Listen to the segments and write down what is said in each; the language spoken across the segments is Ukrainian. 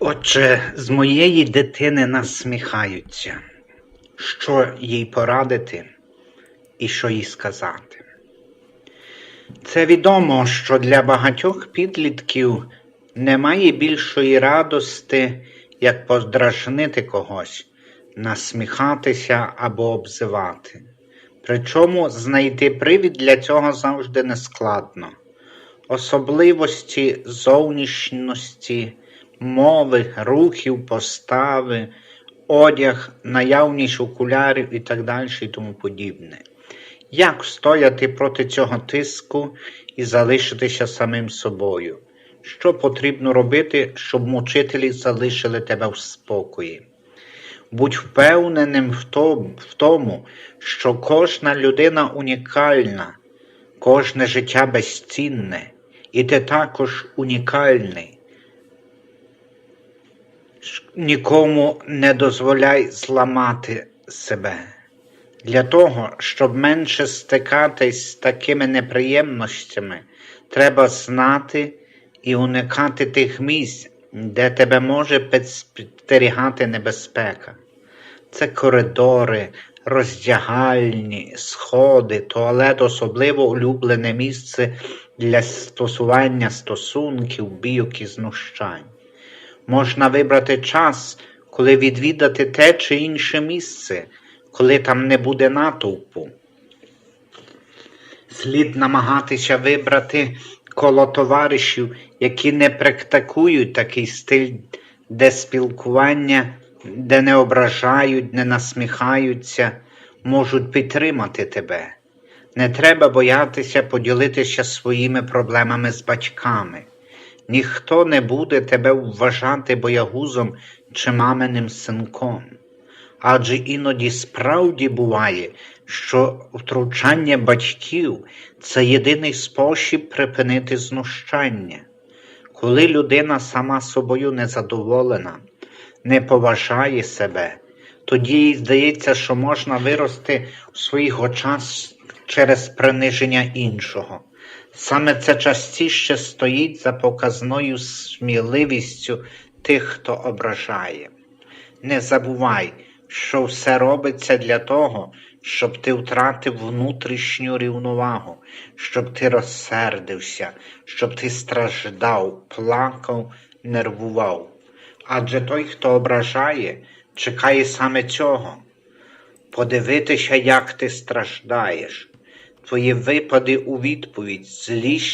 Отже, з моєї дитини насміхаються, що їй порадити і що їй сказати. Це відомо, що для багатьох підлітків немає більшої радости, як поздражнити когось, насміхатися або обзивати. Причому знайти привід для цього завжди нескладно. Особливості зовнішності, мови, рухів, постави, одяг, наявність окулярів і так далі і тому подібне. Як стояти проти цього тиску і залишитися самим собою? Що потрібно робити, щоб мучителі залишили тебе в спокої? Будь впевненим в тому, що кожна людина унікальна, кожне життя безцінне, і ти також унікальний. Нікому не дозволяй зламати себе. Для того, щоб менше стикатись з такими неприємностями, треба знати і уникати тих місць, де тебе може підстерігати небезпека. Це коридори, роздягальні, сходи, туалет, особливо улюблене місце для стосування стосунків, бійок і знущань. Можна вибрати час, коли відвідати те чи інше місце, коли там не буде натовпу. Слід намагатися вибрати коло товаришів, які не практикують такий стиль, де спілкування, де не ображають, не насміхаються, можуть підтримати тебе. Не треба боятися поділитися своїми проблемами з батьками. Ніхто не буде тебе вважати боягузом чи маминим синком. Адже іноді справді буває, що втручання батьків це єдиний спосіб припинити знущання. Коли людина сама собою незадоволена, не поважає себе, тоді їй здається, що можна вирости в своїх очах через приниження іншого. Саме це частіше стоїть за показною сміливістю тих, хто ображає. Не забувай, що все робиться для того, щоб ти втратив внутрішню рівновагу, щоб ти розсердився, щоб ти страждав, плакав, нервував. Адже той, хто ображає, чекає саме цього. Подивитися, як ти страждаєш. Твої випади у відповідь,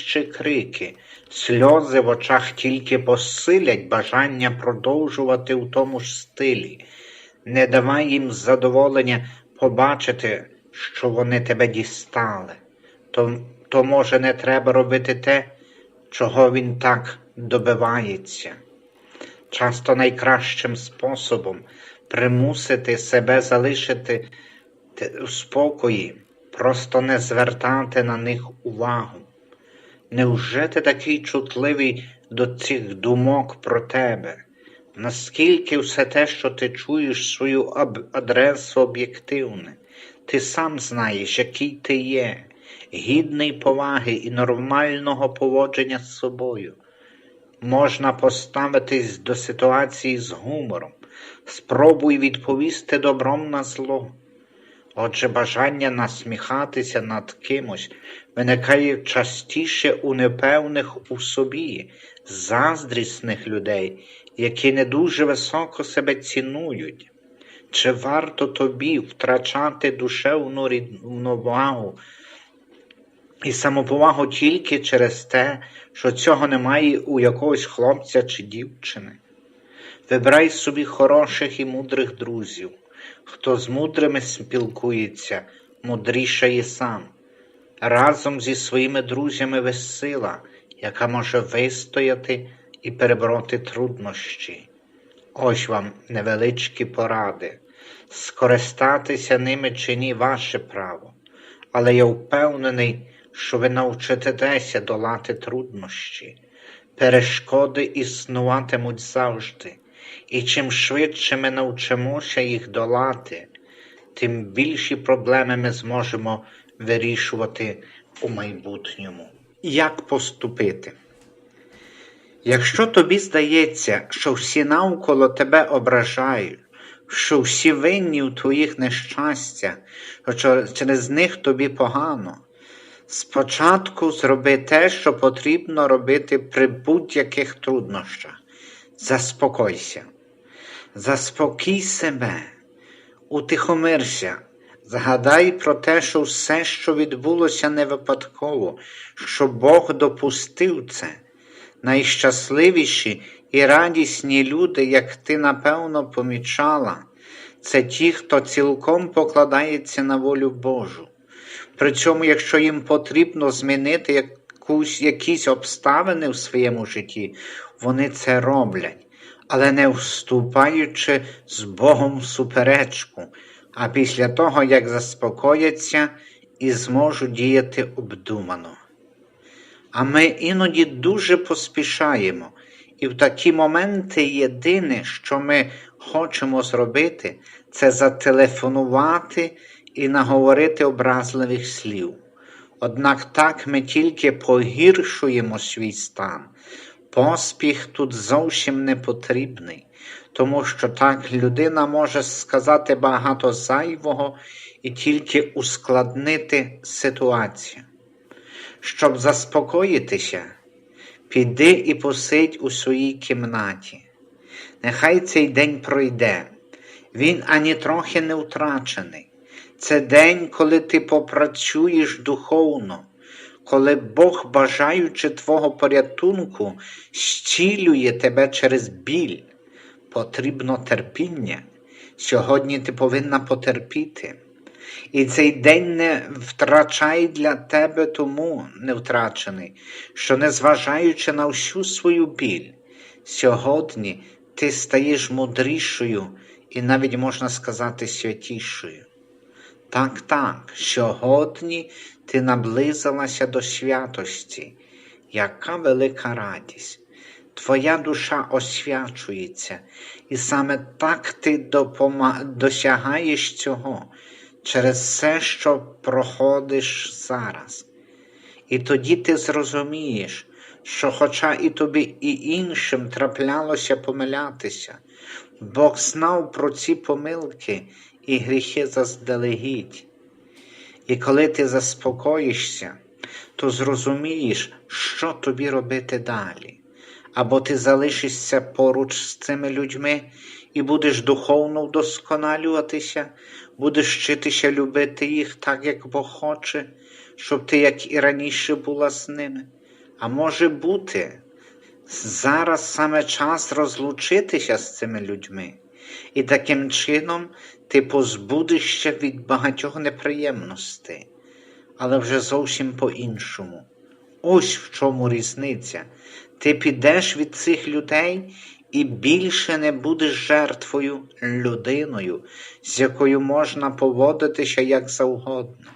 чи крики, сльози в очах тільки посилять бажання продовжувати у тому ж стилі. Не давай їм задоволення побачити, що вони тебе дістали. То, то може не треба робити те, чого він так добивається. Часто найкращим способом примусити себе залишити у спокої, просто не звертати на них увагу. Невже ти такий чутливий до цих думок про тебе? Наскільки все те, що ти чуєш свою адресу об'єктивне? Ти сам знаєш, який ти є, гідний поваги і нормального поводження з собою. Можна поставитись до ситуації з гумором. Спробуй відповісти добром на зло. Отже, бажання насміхатися над кимось виникає частіше у непевних у собі, заздрісних людей, які не дуже високо себе цінують. Чи варто тобі втрачати душевну рівновагу і самоповагу тільки через те, що цього немає у якогось хлопця чи дівчини? Вибирай собі хороших і мудрих друзів. Хто з мудрими спілкується, мудрішає сам. Разом зі своїми друзями ви сила, яка може вистояти і перебороти труднощі. Ось вам невеличкі поради. Скористатися ними чи ні ваше право, але я впевнений, що ви навчитеся долати труднощі. Перешкоди існуватимуть завжди, і чим швидше ми навчимося їх долати, тим більші проблеми ми зможемо вирішувати у майбутньому. Як поступити? Якщо тобі здається, що всі навколо тебе ображають, що всі винні у твоїх нещастях, що через них тобі погано, спочатку зроби те, що потрібно робити при будь-яких труднощах. Заспокойся, заспокій себе, утихомирся, згадай про те, що все, що відбулося, не випадково, що Бог допустив це. Найщасливіші і радісні люди, як ти напевно помічала, це ті, хто цілком покладається на волю Божу. Причому, якщо їм потрібно змінити якусь, якісь обставини в своєму житті, вони це роблять, але не вступаючи з Богом в суперечку, а після того, як заспокояться і зможуть діяти обдумано. А ми іноді дуже поспішаємо, і в такі моменти єдине, що ми хочемо зробити, це зателефонувати і наговорити образливих слів. Однак так ми тільки погіршуємо свій стан. Поспіх тут зовсім не потрібний, тому що так людина може сказати багато зайвого і тільки ускладнити ситуацію. Щоб заспокоїтися, піди і посидь у своїй кімнаті. Нехай цей день пройде, він ані трохи не втрачений. Це день, коли ти попрацюєш духовно, коли Бог, бажаючи твого порятунку, щілює тебе через біль. Потрібно терпіння. Сьогодні ти повинна потерпіти. І цей день не втрачай для тебе тому не втрачений, що, незважаючи на всю свою біль, сьогодні ти стаєш мудрішою і навіть можна сказати святішою. Так, так, сьогодні ти наблизилася до святості, яка велика радість. Твоя душа освячується, і саме так ти допома... досягаєш цього через все, що проходиш зараз. І тоді ти зрозумієш, що, хоча і тобі, і іншим траплялося помилятися, Бог знав про ці помилки і гріхи заздалегідь. І коли ти заспокоїшся, то зрозумієш, що тобі робити далі. Або ти залишишся поруч з цими людьми і будеш духовно вдосконалюватися, будеш вчитися любити їх так, як Бог хоче, щоб ти, як і раніше, була з ними. А може бути, зараз саме час розлучитися з цими людьми, і таким чином ти позбудешся від багатьох неприємностей, але вже зовсім по-іншому. Ось в чому різниця. Ти підеш від цих людей і більше не будеш жертвою людиною, з якою можна поводитися як завгодно.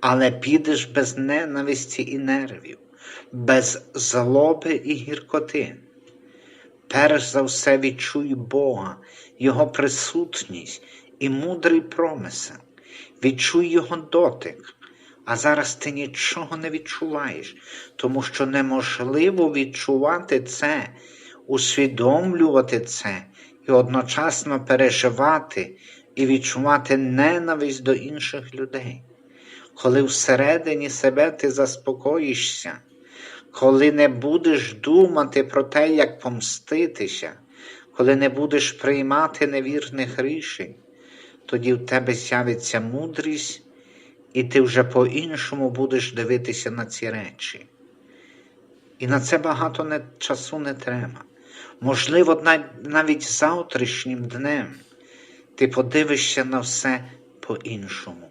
Але підеш без ненависті і нервів, без злоби і гіркоти. Перш за все відчуй Бога, Його присутність і мудрий промисел, відчуй Його дотик. А зараз ти нічого не відчуваєш, тому що неможливо відчувати це, усвідомлювати це і одночасно переживати і відчувати ненависть до інших людей. Коли всередині себе ти заспокоїшся, коли не будеш думати про те, як помститися, коли не будеш приймати невірних рішень, тоді в тебе з'явиться мудрість, і ти вже по-іншому будеш дивитися на ці речі. І на це багато не, часу не треба. Можливо, навіть завтрашнім днем ти подивишся на все по-іншому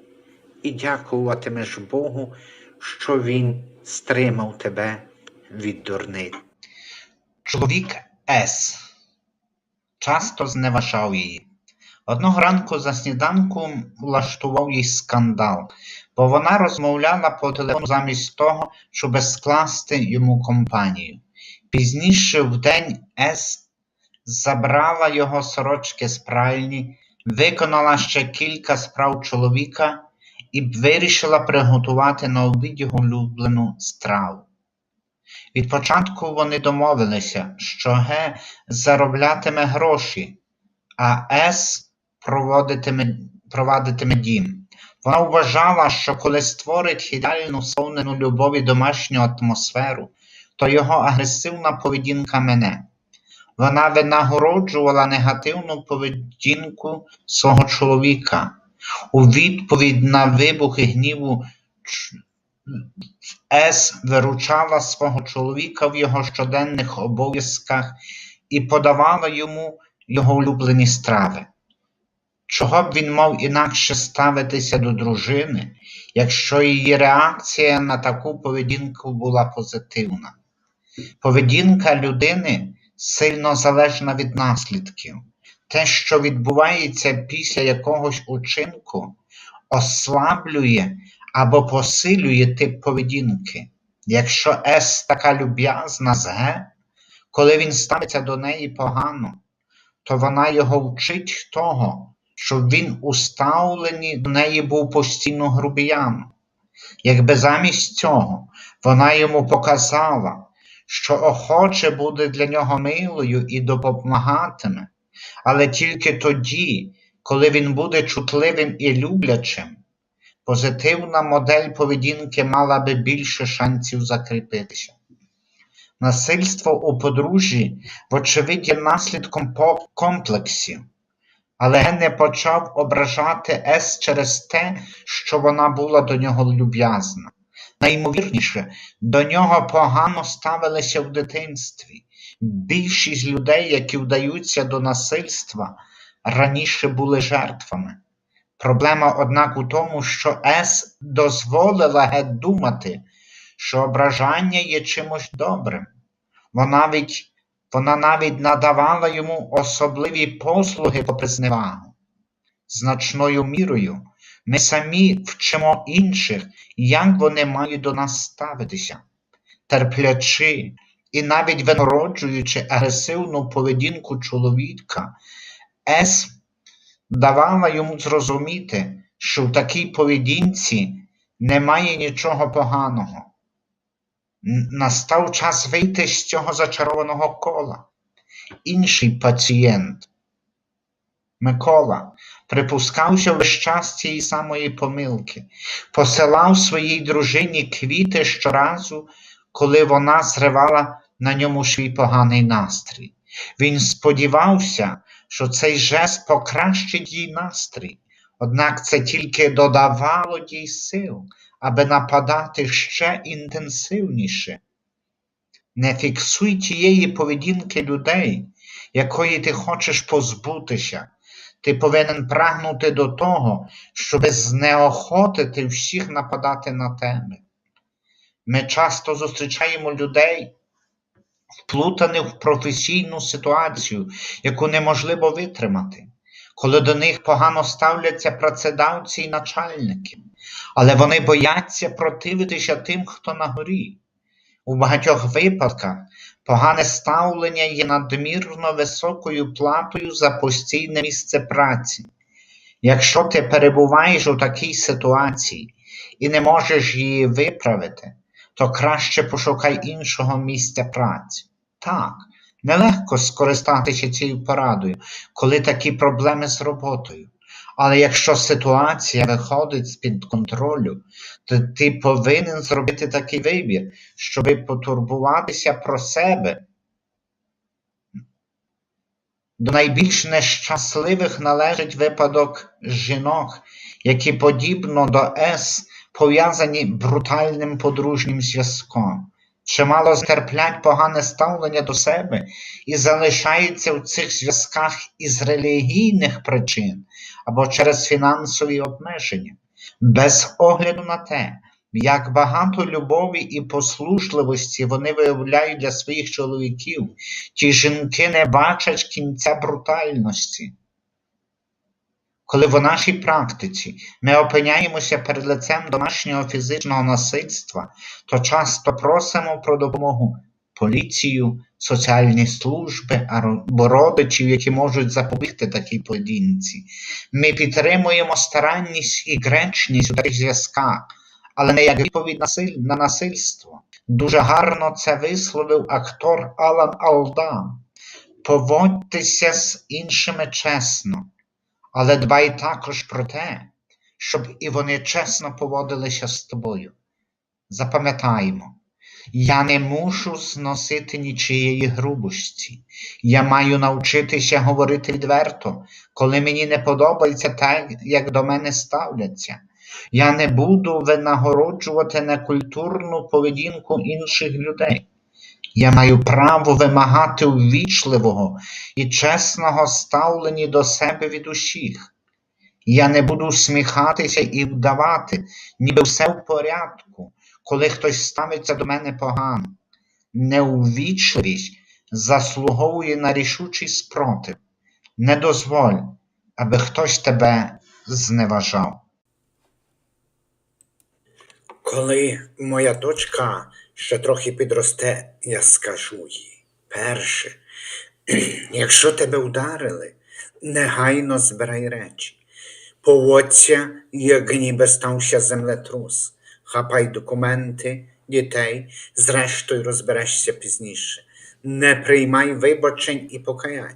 і дякуватимеш Богу, що Він стримав тебе від дурниць. Чоловік С. часто зневажав її. Одного ранку за сніданком влаштував їй скандал, бо вона розмовляла по телефону замість того, щоб скласти йому компанію. Пізніше вдень С забрала його сорочки з пральні, виконала ще кілька справ чоловіка і вирішила приготувати на обід його улюблену страву. Від початку вони домовилися, що Г зароблятиме гроші, а С проводитиме, провадитиме дім. Вона вважала, що коли створить ідеальну сповнену любові домашню атмосферу, то його агресивна поведінка мене. Вона винагороджувала негативну поведінку свого чоловіка. У відповідь на вибухи гніву С виручала свого чоловіка в його щоденних обов'язках і подавала йому його улюблені страви. Чого б він мав інакше ставитися до дружини, якщо її реакція на таку поведінку була позитивна? Поведінка людини сильно залежна від наслідків. Те, що відбувається після якогось учинку, ослаблює або посилює тип поведінки. Якщо С така люб'язна з Г, коли він ставиться до неї погано, то вона його вчить того, щоб він у ставленні до неї був постійно грубіяном. Якби замість цього вона йому показала, що охоче буде для нього милою і допомагатиме, але тільки тоді, коли він буде чутливим і люблячим, позитивна модель поведінки мала би більше шансів закріпитися. Насильство у подружжі, вочевидь, є наслідком по- комплексів, але Ген не почав ображати С через те, що вона була до нього люб'язна. Найімовірніше, до нього погано ставилися в дитинстві. Більшість людей, які вдаються до насильства, раніше були жертвами. Проблема, однак, у тому, що С дозволила Г думати, що ображання є чимось добрим. Вона навіть, вона навіть надавала йому особливі послуги попри зневагу. Значною мірою ми самі вчимо інших, як вони мають до нас ставитися, терплячи і навіть винороджуючи агресивну поведінку чоловіка, С давала йому зрозуміти, що в такій поведінці немає нічого поганого. Настав час вийти з цього зачарованого кола. Інший пацієнт, Микола, припускався весь час цієї самої помилки, посилав своїй дружині квіти щоразу, коли вона зривала на ньому свій поганий настрій. Він сподівався, що цей жест покращить їй настрій, однак це тільки додавало їй сил, аби нападати ще інтенсивніше. Не фіксуй тієї поведінки людей, якої ти хочеш позбутися. Ти повинен прагнути до того, щоб знеохотити всіх нападати на тебе. Ми часто зустрічаємо людей, вплутаних в професійну ситуацію, яку неможливо витримати, коли до них погано ставляться працедавці і начальники, але вони бояться противитися тим, хто на горі. У багатьох випадках погане ставлення є надмірно високою платою за постійне місце праці. Якщо ти перебуваєш у такій ситуації і не можеш її виправити, то краще пошукай іншого місця праці. Так, нелегко скористатися цією порадою, коли такі проблеми з роботою. Але якщо ситуація виходить з-під контролю, то ти повинен зробити такий вибір, щоб потурбуватися про себе. До найбільш нещасливих належить випадок жінок, які, подібно до С, пов'язані брутальним подружнім зв'язком. Чимало терплять погане ставлення до себе і залишаються в цих зв'язках із релігійних причин або через фінансові обмеження, без огляду на те, як багато любові і послушливості вони виявляють для своїх чоловіків, ті жінки не бачать кінця брутальності. Коли в нашій практиці ми опиняємося перед лицем домашнього фізичного насильства, то часто просимо про допомогу поліцію, соціальні служби або родичів, які можуть запобігти такій поведінці. Ми підтримуємо старанність і гречність у таких зв'язках, але не як відповідь на насильство. Дуже гарно це висловив актор Алан Алдан. Поводьтеся з іншими чесно, але дбай також про те, щоб і вони чесно поводилися з тобою. Запам'ятаємо, я не мушу зносити нічиєї грубості. Я маю навчитися говорити відверто, коли мені не подобається те, як до мене ставляться. Я не буду винагороджувати некультурну поведінку інших людей. Я маю право вимагати увічливого і чесного ставлення до себе від усіх. Я не буду сміхатися і вдавати, ніби все в порядку, коли хтось ставиться до мене погано. Неувічливість заслуговує на рішучий спротив. Не дозволь, аби хтось тебе зневажав. Коли моя дочка ще трохи підросте, я скажу їй перше, якщо тебе вдарили, негайно збирай речі. Поводься, як ніби стався землетрус. Хапай документи, дітей, зрештою розберешся пізніше. Не приймай вибачень і покаянь.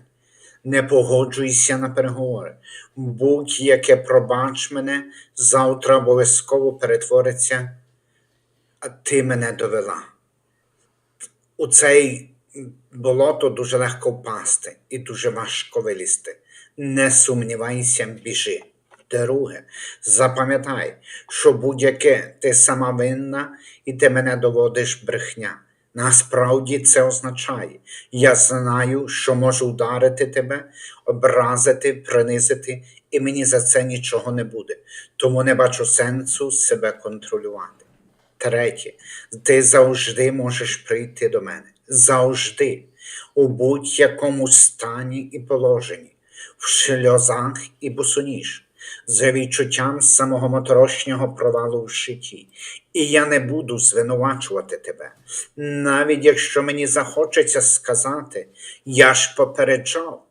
Не погоджуйся на переговори. Будь-яке пробач мене завтра обов'язково перетвориться, ти мене довела. У цей болото дуже легко впасти і дуже важко вилізти. Не сумнівайся, біжи. Друге, запам'ятай, що будь-яке ти сама винна і ти мене доводиш брехня. Насправді це означає, я знаю, що можу вдарити тебе, образити, принизити, і мені за це нічого не буде, тому не бачу сенсу себе контролювати. Третє, ти завжди можеш прийти до мене. Завжди, у будь-якому стані і положенні, в сльозах і босоніж, за відчуттям самого моторошнього провалу в житті. І я не буду звинувачувати тебе, навіть якщо мені захочеться сказати, я ж попереджав.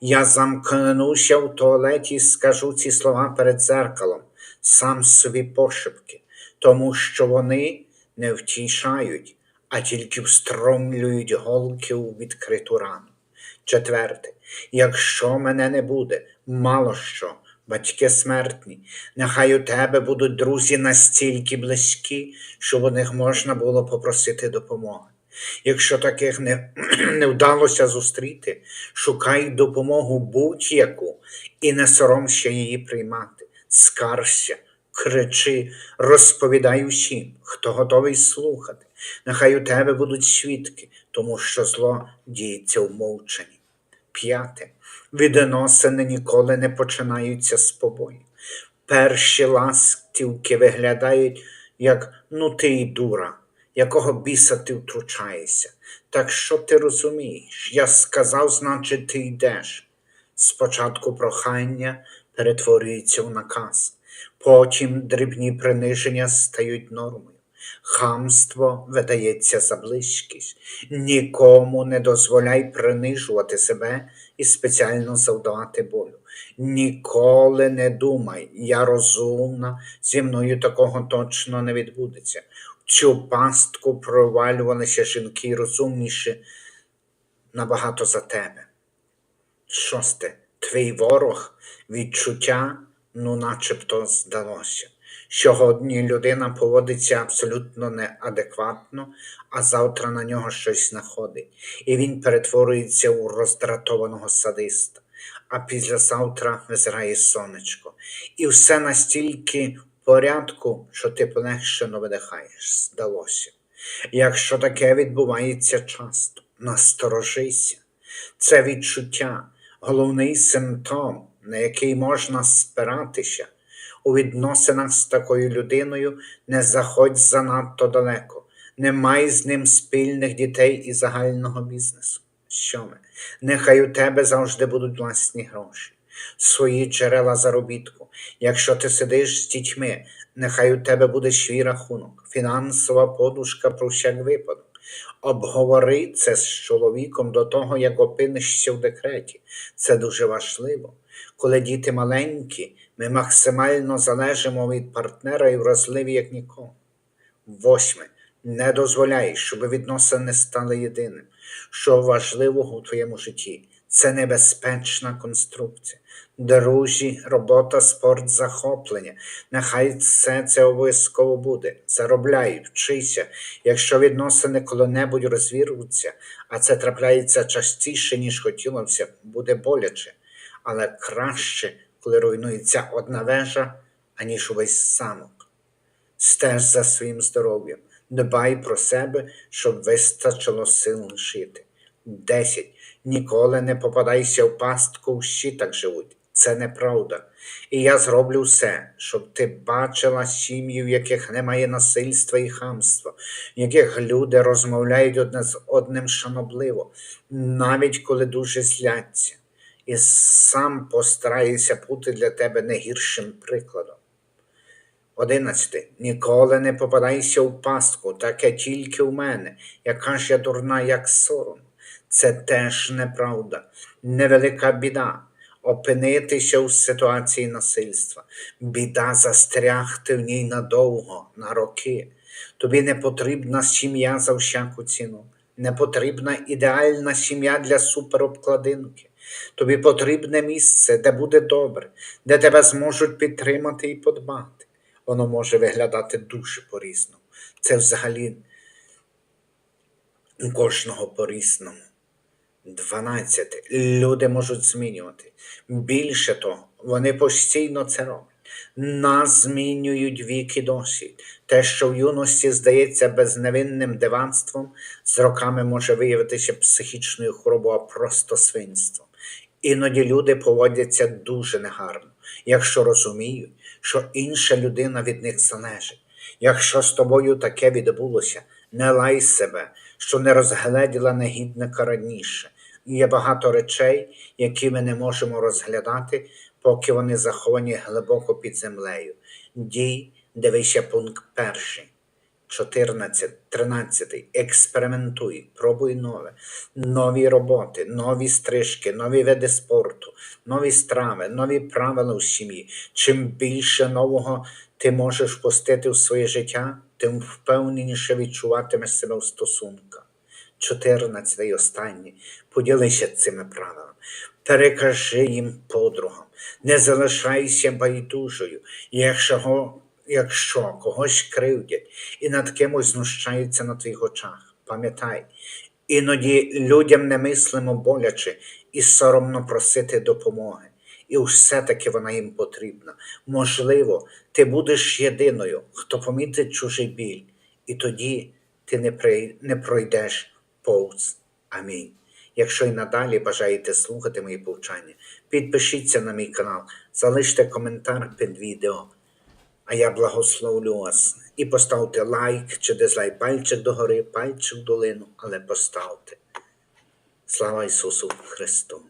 Я замкнуся в туалеті і скажу ці слова перед дзеркалом, сам собі пошепки, тому що вони не втішають, а тільки встромлюють голки у відкриту рану. Четверте, якщо мене не буде, мало що, батьки смертні, нехай у тебе будуть друзі настільки близькі, щоб у них можна було попросити допомоги. Якщо таких не, не вдалося зустріти, шукай допомогу будь-яку і не соромся її приймати. Скаржся, кричи, розповідай усім, хто готовий слухати. Нехай у тебе будуть свідки, тому що зло діється в мовчанні. П'яте. Відносини ніколи не починаються з побою. Перші ластівки виглядають, як ну ти й дура, якого біса ти втручаєшся. Так що ти розумієш? Я сказав, значить, ти йдеш. Спочатку прохання перетворюється в наказ, потім дрібні приниження стають нормою. Хамство видається за близькість. Нікому не дозволяй принижувати себе і спеціально завдавати болю. Ніколи не думай, я розумна, зі мною такого точно не відбудеться. В цю пастку провалювалися жінки розумніші набагато за тебе. Шосте, твій ворог відчуття, ну начебто здалося. Сьогодні людина поводиться абсолютно неадекватно, а завтра на нього щось находить, і він перетворюється у роздратованого садиста, а післязавтра визирає сонечко. І все настільки в порядку, що ти полегшено видихаєш, здалося. Якщо таке відбувається часто, насторожися. Це відчуття, головний симптом, на який можна спиратися. У відносинах з такою людиною не заходь занадто далеко, не май з ним спільних дітей і загального бізнесу. Сьоме, нехай у тебе завжди будуть власні гроші, свої джерела заробітку. Якщо ти сидиш з дітьми, нехай у тебе буде свій рахунок, фінансова подушка про всяк випадок. Обговори це з чоловіком до того, як опинишся в декреті. Це дуже важливо. Коли діти маленькі, ми максимально залежимо від партнера і вразливі, як ніколи. Восьме. Не дозволяй, щоб відносини стали єдиним. Що важливого у твоєму житті це небезпечна конструкція. Дружі, робота, спорт, захоплення. Нехай все це обов'язково буде. Заробляй, вчися. Якщо відносини коли-небудь розвірвуться, а це трапляється частіше, ніж хотілося, буде боляче. Але краще, коли руйнується одна вежа, аніж увесь замок. Стеж за своїм здоров'ям, дбай про себе, щоб вистачило сил жити. 10. Ніколи не попадайся в пастку, всі так живуть. Це неправда. І я зроблю все, щоб ти бачила сім'ї, в яких немає насильства і хамства, в яких люди розмовляють одне з одним шанобливо, навіть коли дуже зляться. І сам постараюся бути для тебе не гіршим прикладом. Одинадцяте. Ніколи не попадайся в пастку, таке тільки у мене, яка ж я дурна, як сором. Це теж неправда, невелика біда. Опинитися у ситуації насильства, біда застрягти в ній надовго, на роки. Тобі не потрібна сім'я за всяку ціну, не потрібна ідеальна сім'я для суперобкладинки. Тобі потрібне місце, де буде добре, де тебе зможуть підтримати і подбати. Воно може виглядати дуже по-різному. Це взагалі у кожного по-різному. 12. Люди можуть змінювати. Більше того, вони постійно це роблять. Нас змінюють вік і досвід. Те, що в юності здається безневинним диванством, з роками може виявитися психічною хворобою, а просто свинством. Іноді люди поводяться дуже негарно, якщо розуміють, що інша людина від них залежить. Якщо з тобою таке відбулося, не лай себе, що не розгледіла негідника раніше. Є багато речей, які ми не можемо розглядати, поки вони заховані глибоко під землею. Дій, дивися пункт перший. 14, 13. Експериментуй, пробуй нове, нові роботи, нові стрижки, нові види спорту, нові страви, нові правила у сім'ї. Чим більше нового ти можеш впустити в своє життя, тим впевненіше відчуватимеш себе в стосунках. 14 і останнє. Поділися цими правилами. Перекажи їм подругам. Не залишайся байдужою. Якщо, якщо когось кривдять і над кимось знущаються на твоїх очах, пам'ятай, іноді людям немислимо боляче і соромно просити допомоги. І все-таки вона їм потрібна. Можливо, ти будеш єдиною, хто помітить чужий біль, і тоді ти не, при... не пройдеш повз. Амінь. Якщо і надалі бажаєте слухати мої повчання, підпишіться на мій канал, залиште коментар під відео. А я благословлю вас. І поставте лайк чи дизлайк, пальчик догори, пальчик в долину, але поставте. Слава Ісусу Христу!